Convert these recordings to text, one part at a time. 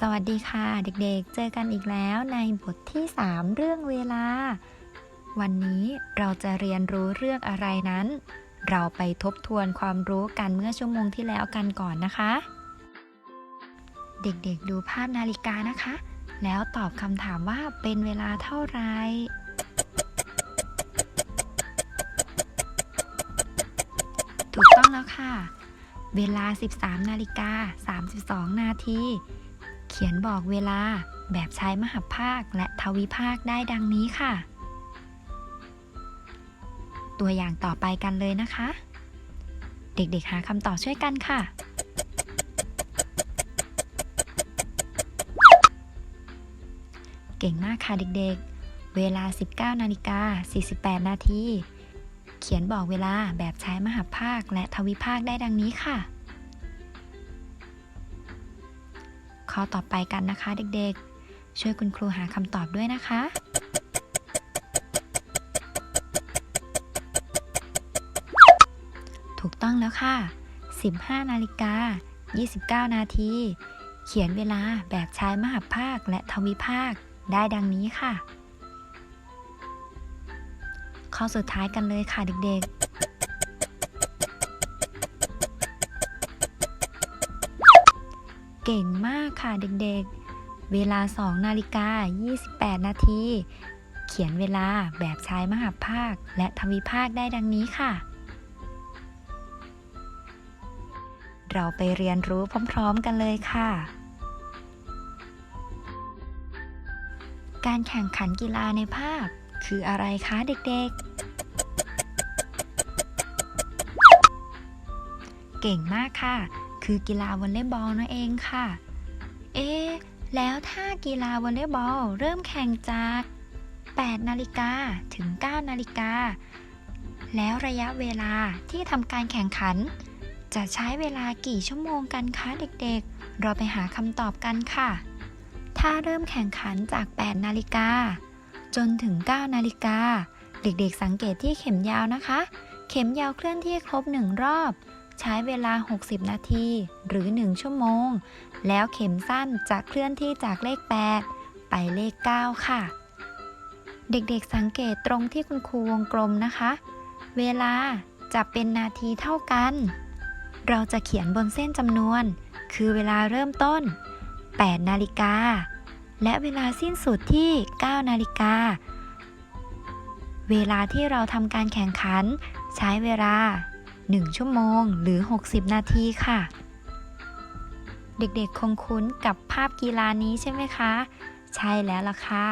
สวัสดีค่ะเด็กๆ เจอกันอีกแล้วในบทที่ 3 เรื่องเวลา วันนี้เราจะเรียนรู้เรื่องอะไรนั้น เราไปทบทวนความรู้กันเมื่อชั่วโมงที่แล้วกันก่อนนะคะ เด็กๆดูภาพนาฬิกานะคะ แล้วตอบคำถามว่าเป็นเวลาเท่าไหร่ถูกต้องแล้วค่ะ เวลา 13นาฬิกา32 นาที ขียนบอกเวลาแบบใช้มหภาคและทวิภาคได้ดังนี้ค่ะ ตัวอย่างต่อไปกันเลยนะคะ เด็กๆหาคำตอบช่วยกันค่ะ เก่งมากค่ะเด็กๆ เวลา 19นาฬิกา48 นาที เขียนบอกเวลาแบบใช้มหภาคและทวิภาคได้ดังนี้ค่ะ ข้อต่อไปกันนะคะเด็กๆ ช่วยคุณครูหาคำตอบด้วยนะคะ ถูกต้องแล้วค่ะ 15 นาฬิกา 29 นาที เขียนเวลาแบบใช้มหัพภาคและทวิภาคได้ดังนี้ค่ะ ข้อสุดท้ายกันเลยค่ะเด็กๆ เก่งมากค่ะเด็กๆ เวลา 2 นาฬิกา 28 นาที เขียนเวลาแบบใช้มหาภาค และทวิภาคได้ดังนี้ค่ะ เราไปเรียนรู้พร้อมๆกันเลยค่ะ การแข่งขันกีฬาในภาพ คืออะไรคะเด็กๆเก่งมากค่ะ คือกีฬาวอลเลย์บอลนั่นเองค่ะ เอ๊แล้วถ้ากีฬาวอลเลย์บอลเริ่มแข่งจาก 8 นาฬิกาถึง 9 นาฬิกา แล้วระยะเวลาที่ทำการแข่งขัน จะใช้เวลากี่ชั่วโมงกันคะเด็กๆ เราไปหาคำตอบกันค่ะ ถ้าเริ่มแข่งขันจาก 8 นาฬิกาจนถึง 9 นาฬิกา เด็กๆ สังเกตที่เข็มยาวนะคะ เข็มยาวเคลื่อนที่ครบ 1 รอบ ใช้เวลา 60 นาที หรือ 1 ชั่วโมง แล้วเข็มสั้นจะเคลื่อนที่จากเลข 8 ไปเลข 9 ค่ะ เด็กๆสังเกตตรงที่คุณครูวงกลมนะคะ เวลาจะเป็นนาทีเท่ากัน เราจะเขียนบนเส้นจำนวน คือเวลาเริ่มต้น 8 นาฬิกา และเวลาสิ้นสุดที่ 9 นาฬิกา เวลาที่เราทำการแข่งขัน ใช้เวลา 1 ชั่วโมงหรือ 60 นาทีค่ะ เด็กๆคงคุ้นกับภาพกีฬานี้ใช่ไหมคะ ใช่แล้วล่ะค่ะ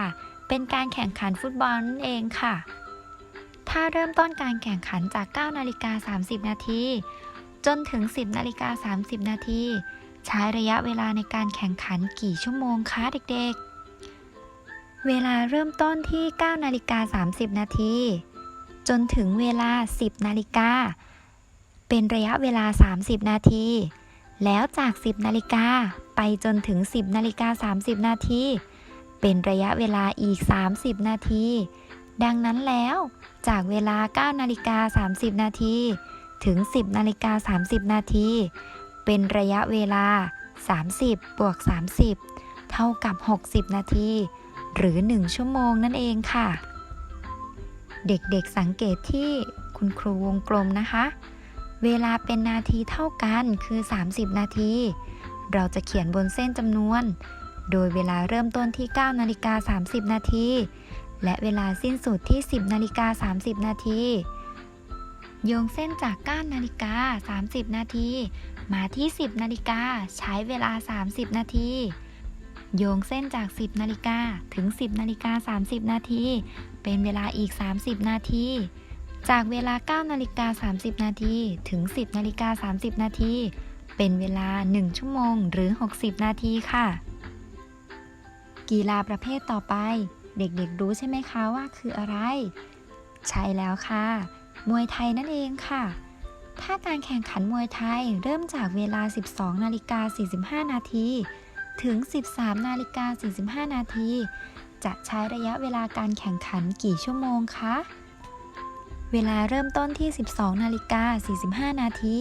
เป็นการแข่งขันฟุตบอลนั่นเองค่ะ ถ้าเริ่มต้นการแข่งขันจาก 9 นาฬิกา 30 นาที จนถึง 10 นาฬิกา 30 นาทีใช้ระยะเวลาในการแข่งขันกี่ชั่วโมงคะเด็กๆเวลาเริ่มต้นที่ 9 นาฬิกา 30 นาที จนถึงเวลา 10 นาฬิกา เป็นระยะเวลา 30 นาที แล้วจาก 10 นาฬิกาไปจนถึง 10 นาฬิกา 30 นาที เป็นระยะเวลาอีก 30 นาที ดังนั้นแล้วจากเวลา 9 นาฬิกา 30 นาที ถึง 10 นาฬิกา 30 นาที เป็นระยะเวลา 30 บวก 30 เท่ากับ 60 นาที หรือ 1 ชั่วโมงนั่นเองค่ะ เด็กๆสังเกตที่คุณครูวงกลมนะคะ เวลาเป็นนาทีเท่ากันคือ 30 นาที เราจะเขียนบนเส้นจำนวน โดยเวลาเริ่มต้นที่ 9 นาฬิกา 30 นาที และเวลาสิ้นสุดที่ 10 นาฬิกา 30 นาทีโยงเส้นจาก9นาฬิกา 30 นาที มาที่ 10 นาฬิกาใช้เวลา 30 นาที โยงเส้นจาก 10 นาฬิกาถึง 10 นาฬิกา 30 นาที เป็นเวลาอีก 30 นาที จากเวลา 9 นาฬิกา 30 นาทีถึง 10 นาฬิกา 30 นาทีเป็นเวลา 1 ชั่วโมงหรือ 60 นาทีค่ะ กีฬาประเภทต่อไป เด็กๆรู้ใช่ไหมคะว่าคืออะไร ใช่แล้วค่ะ มวยไทยนั่นเองค่ะ ถ้าการแข่งขันมวยไทยเริ่มจากเวลา 12 นาฬิกา 45 นาทีถึง 13 นาฬิกา 45 นาทีจะใช้ระยะเวลาการแข่งขันกี่ชั่วโมงคะ เวลาเริ่มต้นที่ 12 นาฬิกา 45 นาที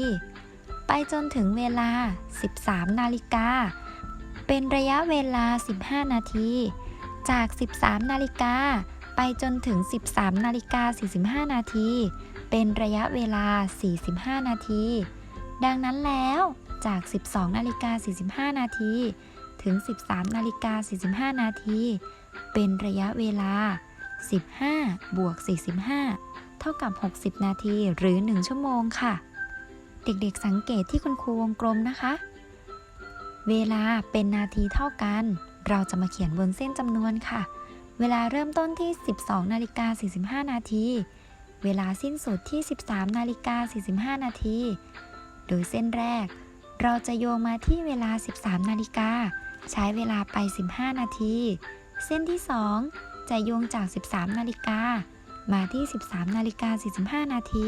ไปจนถึงเวลา 13 นาฬิกา เป็นระยะเวลา 15 นาที จาก 13 นาฬิกา ไปจนถึง 13 นาฬิกา 45 นาที เป็นระยะเวลา 45 นาที ดังนั้นแล้วจาก 12 นาฬิกา 45 นาที ถึง 13 นาฬิกา 45 นาที เป็นระยะเวลา 15 บวก 45 เท่ากับ 60 นาทีหรือ 1 ชั่วโมงค่ะ เด็กๆสังเกตที่คุณครูวงกลมนะคะ เวลาเป็นนาทีเท่ากัน เราจะมาเขียนบนเส้นจำนวนค่ะ เวลาเริ่มต้นที่ 12 นาฬิกา 45 นาที เวลาสิ้นสุดที่ 13 นาฬิกา 45 นาที โดยเส้นแรก เราจะโยงมาที่เวลา 13 นาฬิกา ใช้เวลาไป 15 นาที เส้นที่ 2 จะโยงจาก 13 นาฬิกา มาที่ 13นาฬิกา45 นาที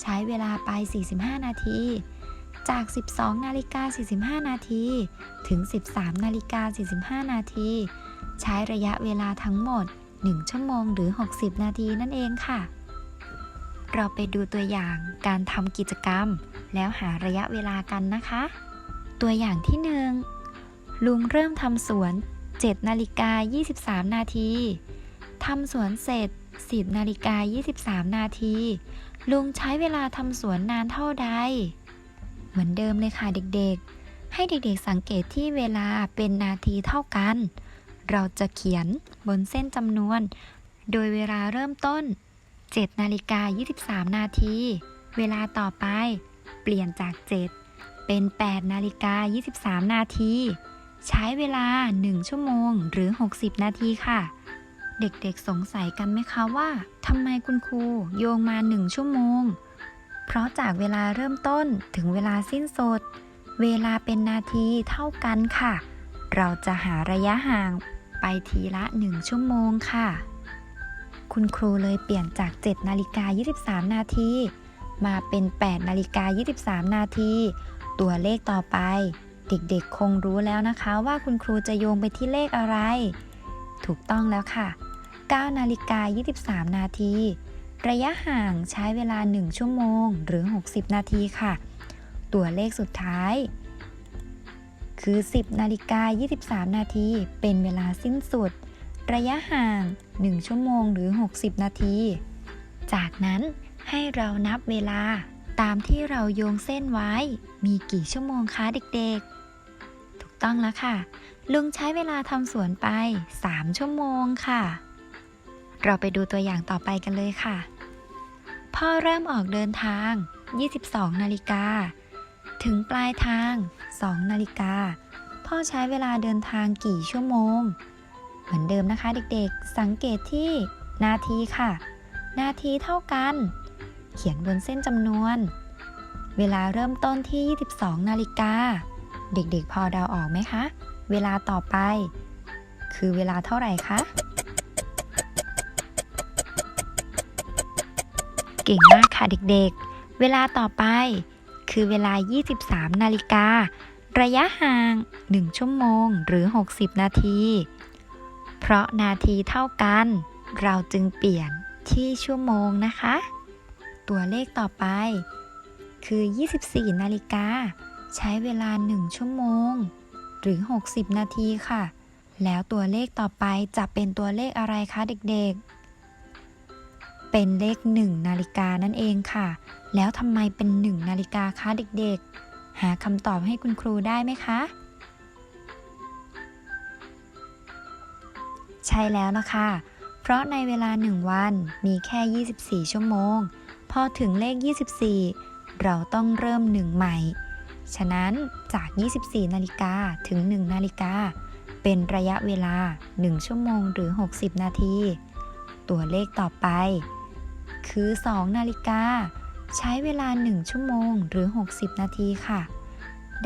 ใช้เวลาไป 45 นาที จาก 12นาฬิกา45 นาที ถึง 13นาฬิกา45 นาที ใช้ระยะเวลาทั้งหมด 1 ชั่วโมงหรือ 60 นาทีนั่นเองค่ะ เราไปดูตัวอย่างการทำกิจกรรม แล้วหาระยะเวลากันนะคะ ตัวอย่างที่ 1 ลุงเริ่มทำสวน7นาฬิกา23 นาทีทำสวนเสร็จ 10นาฬิกา23 นาที ลุงใช้เวลาทำสวนนานเท่าใด เหมือนเดิมเลยค่ะเด็กๆ ให้เด็กๆสังเกตที่เวลาเป็นนาทีเท่ากัน เราจะเขียนบนเส้นจำนวน โดยเวลาเริ่มต้น 7นาฬิกา23 นาที เวลาต่อไป เปลี่ยนจาก 7 เป็น 8นาฬิกา23 นาที ใช้เวลา 1 ชั่วโมงหรือ 60 นาทีค่ะ เด็กๆสงสัยกันไหมคะว่าทำไมคุณครูโยงมา1ชั่วโมง เพราะจากเวลาเริ่มต้นถึงเวลาสิ้นสุด เวลาเป็นนาทีเท่ากันค่ะ เราจะหาระยะห่างไปทีละ 1 ชั่วโมงค่ะ คุณครูเลยเปลี่ยนจาก 7 นาฬิกา 23 นาที มาเป็น 8 นาฬิกา 23 นาที ตัวเลขต่อไป เด็กๆ คงรู้แล้วนะคะว่าคุณครูจะโยงไปที่เลขอะไร ถูกต้องแล้วค่ะ 9นาฬิกา23 นาที ระยะห่างใช้เวลา 1 ชั่วโมงหรือ 60 นาทีค่ะ ตัวเลขสุดท้าย คือ 10นาฬิกา23 นาที เป็นเวลาสิ้นสุด ระยะห่าง 1 ชั่วโมงหรือ 60 นาที จากนั้นให้เรานับเวลาตามที่เราโยงเส้นไว้ มีกี่ชั่วโมงคะเด็กๆ ถูกต้องแล้วค่ะ ลุงใช้เวลาทำสวนไป 3 ชั่วโมงค่ะ เราไปดูตัวอย่างต่อไปกันเลยค่ะ พ่อเริ่มออกเดินทาง 22 นาฬิกา ถึงปลายทาง 2 นาฬิกา พ่อใช้เวลาเดินทางกี่ชั่วโมง เหมือนเดิมนะคะเด็กๆ สังเกตที่นาทีค่ะ นาทีเท่ากัน เขียนบนเส้นจำนวน เวลาเริ่มต้นที่ 22 นาฬิกา เด็กๆ พอเดาออกไหมคะ เวลาต่อไป คือเวลาเท่าไหร่คะ เก่งมากค่ะเด็กๆ เวลาต่อไป คือเวลา 23 นาฬิกา ระยะห่าง 1 ชั่วโมงหรือ 60 นาที เพราะนาทีเท่ากัน เราจึงเปลี่ยนที่ชั่วโมงนะคะ ตัวเลขต่อไป คือ 24 นาฬิกา ใช้เวลา 1 ชั่วโมง หรือ 60 นาทีค่ะ แล้วตัวเลขต่อไปจะเป็นตัวเลขอะไรคะเด็กๆ เป็นเลข 1 นาฬิกานั่นเองค่ะ แล้วทำไมเป็น 1 นาฬิกาคะเด็กๆ หาคำตอบให้คุณครูได้ไหมคะ ใช่แล้วนะคะ เพราะในเวลา 1 วันมีแค่ 24 ชั่วโมง พอถึงเลข 24 เราต้องเริ่ม1ใหม่ ฉะนั้นจาก 24 นาฬิกาถึง 1 นาฬิกา เป็นระยะเวลา 1 ชั่วโมงหรือ 60 นาทีตัวเลขต่อไป คือ 2 นาฬิกา ใช้เวลา 1 ชั่วโมงหรือ 60 นาทีค่ะ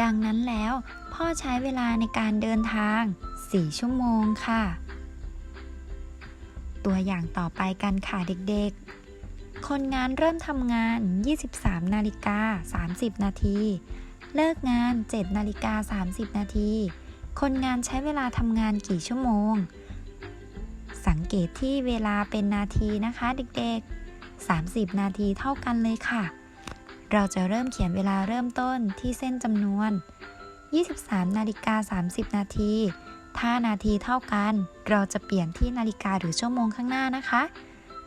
ดังนั้นแล้วพ่อใช้เวลาในการเดินทาง 4 ชั่วโมงค่ะ ตัวอย่างต่อไปกันค่ะเด็กๆ คนงานเริ่มทำงาน 23 นาฬิกา 30 นาที เลิกงาน 7 นาฬิกา 30 นาที คนงานใช้เวลาทำงานกี่ชั่วโมงสังเกตที่เวลาเป็นนาทีนะคะเด็กๆ 30 นาทีเท่ากันเลยค่ะ เราจะเริ่มเขียนเวลาเริ่มต้นที่เส้นจำนวน 23 นาฬิกา 30 นาที ถ้านาทีเท่ากัน เราจะเปลี่ยนที่นาฬิกาหรือชั่วโมงข้างหน้านะคะ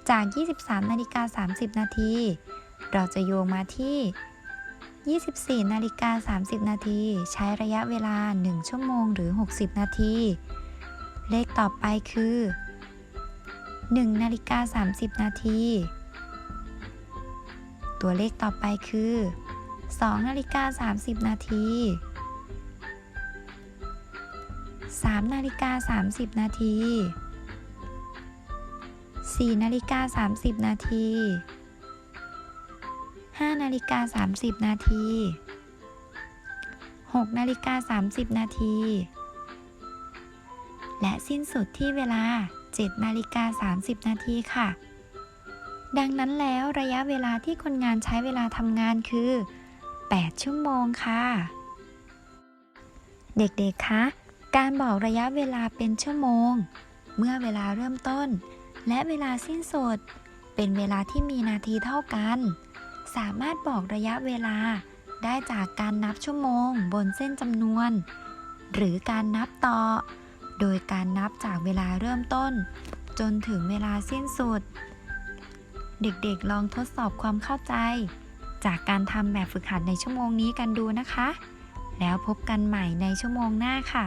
จาก 23 นาฬิกา 30 นาที เราจะโยงมาที่ 24 นาฬิกา 30 นาที ใช้ระยะเวลา 1 ชั่วโมงหรือ 60 นาที เลขต่อไปคือ 1 นาฬิกา 30 นาที ตัวเลขต่อไปคือ2นาฬิกา30 นาที3นาฬิกา30 นาที4นาฬิกา30 นาที5นาฬิกา30 นาที6นาฬิกา30 นาที และสิ้นสุดที่เวลา7นาฬิกา30 นาทีค่ะ ดังนั้นแล้วระยะเวลาที่คนงานใช้เวลาทำงานคือ 8 ชั่วโมงค่ะ เด็กๆ คะ การบอกระยะเวลาเป็นชั่วโมง เมื่อเวลาเริ่มต้น และเวลาสิ้นสุด เป็นเวลาที่มีนาทีเท่ากัน สามารถบอกระยะเวลาได้จากการนับชั่วโมงบนเส้นจำนวน หรือการนับต่อ โดยการนับจากเวลาเริ่มต้น จนถึงเวลาสิ้นสุด เด็กๆลองทดสอบความเข้าใจ จากการทำแบบฝึกหัดในชั่วโมงนี้กันดูนะคะ แล้วพบกันใหม่ในชั่วโมงหน้าค่ะ